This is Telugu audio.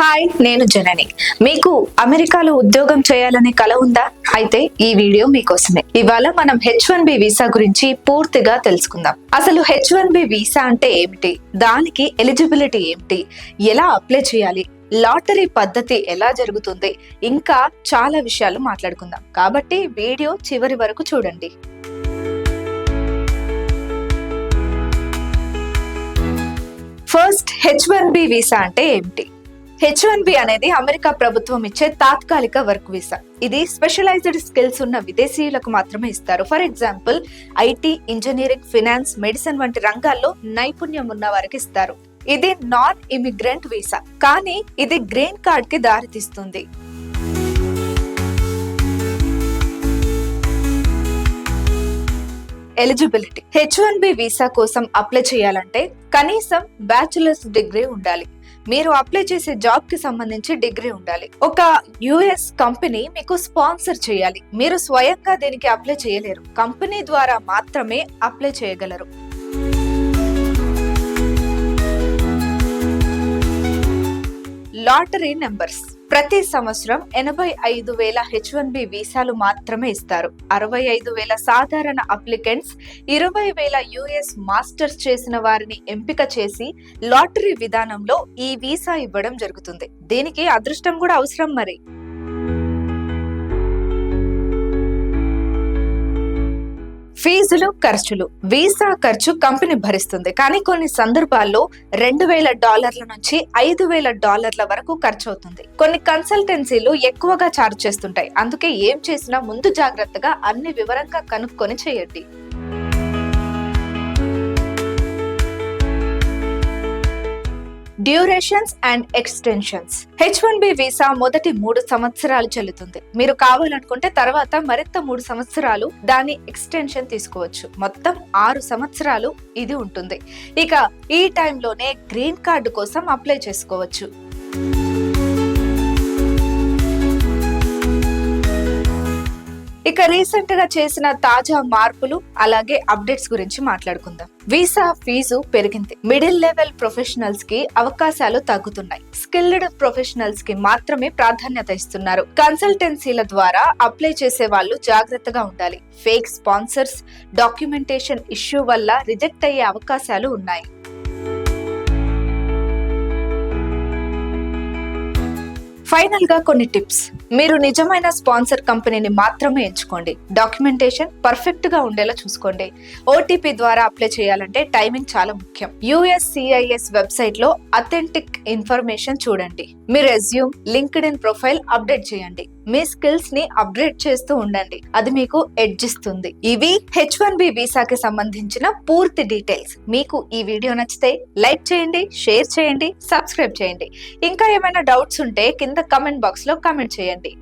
హాయ్ నేను జనని. మీకు అమెరికాలో ఉద్యోగం చేయాలనే కల ఉందా? అయితే ఈ వీడియో మీకోసమే. ఇవాళ మనం హెచ్ వన్ బి వీసా గురించి పూర్తిగా తెలుసుకుందాం. అసలు హెచ్ వన్ బి వీసా అంటే ఏమిటి? దానికి ఎలిజిబిలిటీ ఏమిటి? ఎలా అప్లై చేయాలి? లాటరీ పద్ధతి ఎలా జరుగుతుంది? ఇంకా చాలా విషయాలు మాట్లాడుకుందాం. కాబట్టి వీడియో చివరి వరకు చూడండి. First H one B visa అంటే ఏమిటి? హెచ్ వన్ బి అనేది అమెరికా ప్రభుత్వం ఇచ్చే తాత్కాలిక వర్క్ వీసా. ఇది స్పెషలైజ్డ్ స్కిల్స్ ఉన్న విదేశీయులకు మాత్రమే ఇస్తారు. For example IT engineering finance medicine వంటి రంగాల్లో నైపుణ్యం ఉన్న వారికి ఇస్తారు. ఇది నాన్ ఇమిగ్రెంట్ వీసా కానీ ఇది గ్రీన్ కార్డ్కి దారితీస్తుంది. Eligibility. H one B visa కోసం అప్లై చేయాలంటే కనీసం బ్యాచులర్స్ డిగ్రీ ఉండాలి. మీరు అప్లై చేసే జాబ్కి సంబంధించి డిగ్రీ ఉండాలి. ఒక యుఎస్ కంపెనీ మీకు స్పాన్సర్ చేయాలి. మీరు స్వయంగా దీనికి అప్లై చేయలేరు. కంపెనీ ద్వారా మాత్రమే అప్లై చేయగలరు. లాటరీ నెంబర్స్ ప్రతి సంవత్సరం ఎనభై ఐదు వేల హెచ్ వన్ బి వీసాలు మాత్రమే ఇస్తారు. అరవై ఐదు వేల సాధారణ అప్లికెంట్స్ ఇరవై వేల యుఎస్ మాస్టర్స్ చేసిన వారిని ఎంపిక చేసి లాటరీ విధానంలో ఈ వీసా ఇవ్వడం జరుగుతుంది. దీనికి? అదృష్టం కూడా అవసరం మరి. ఫీజులు ఖర్చులు. వీసా ఖర్చు కంపెనీ భరిస్తుంది. కానీ కొన్ని సందర్భాల్లో రెండు వేల డాలర్ల నుంచి ఐదు వేల డాలర్ల వరకు ఖర్చు అవుతుంది కొన్ని కన్సల్టెన్సీలు ఎక్కువగా చార్జ్ చేస్తుంటాయి. అందుకే ఏం చేసినా ముందు జాగ్రత్తగా అన్ని వివరంగా కనుక్కొని చేయండి. Durations and extensions. H one B visa మొదటి మూడు సంవత్సరాలు చెల్లుతుంది. మీరు కావాలనుకుంటే తర్వాత మరింత మూడు సంవత్సరాలు దాని ఎక్స్టెన్షన్ తీసుకోవచ్చు. మొత్తం ఆరు సంవత్సరాలు ఇది ఉంటుంది. ఇక ఈ టైంలోనే గ్రీన్ కార్డు కోసం అప్లై చేసుకోవచ్చు. ఇక రీసెంట్గా చేసిన తాజా మార్పులు అలాగే అప్డేట్స్ గురించి మాట్లాడుకుందాం. వీసా ఫీజు పెరిగింది. మిడిల్ లెవెల్ ప్రొఫెషనల్స్కి అవకాశాలు తగ్గుతున్నాయి. స్కిల్డ్ ప్రొఫెషనల్స్కి మాత్రమే ప్రాధాన్యత ఇస్తున్నారు. కన్సల్టెన్సీల ద్వారా అప్లై చేసే వాళ్ళు జాగ్రత్తగా ఉండాలి. ఫేక్ స్పాన్సర్స్ డాక్యుమెంటేషన్ ఇష్యూ వల్ల రిజెక్ట్ అయ్యే అవకాశాలు ఉన్నాయి. ఫైనల్గా కొన్ని టిప్స్. మీరు నిజమైన స్పాన్సర్ కంపెనీని మాత్రమే ఎంచుకోండి. డాక్యుమెంటేషన్ పర్ఫెక్ట్గా ఉండేలా చూసుకోండి. ఓటీపీ ద్వారా అప్లై చేయాలంటే టైమింగ్ చాలా ముఖ్యం. యుఎస్సిఐఎస్ వెబ్సైట్లో అథెంటిక్ ఇన్ఫర్మేషన్ చూడండి. మీ resume LinkedIn profile update చేయండి. మీ స్కిల్స్ని అప్గ్రేడ్ చేస్తూ ఉండండి. అది మీకు ఎడ్జ్ ఇస్తుంది. ఇవి హెచ్ వన్ బి వీసాకి సంబంధించిన పూర్తి డీటెయిల్స్ మీకు ఈ వీడియో నచ్చితే లైక్ చేయండి షేర్ చేయండి సబ్స్క్రైబ్ చేయండి. ఇంకా ఏమైనా డౌట్స్ ఉంటే కింద కమెంట్ బాక్స్లో కమెంట్ చేయండి.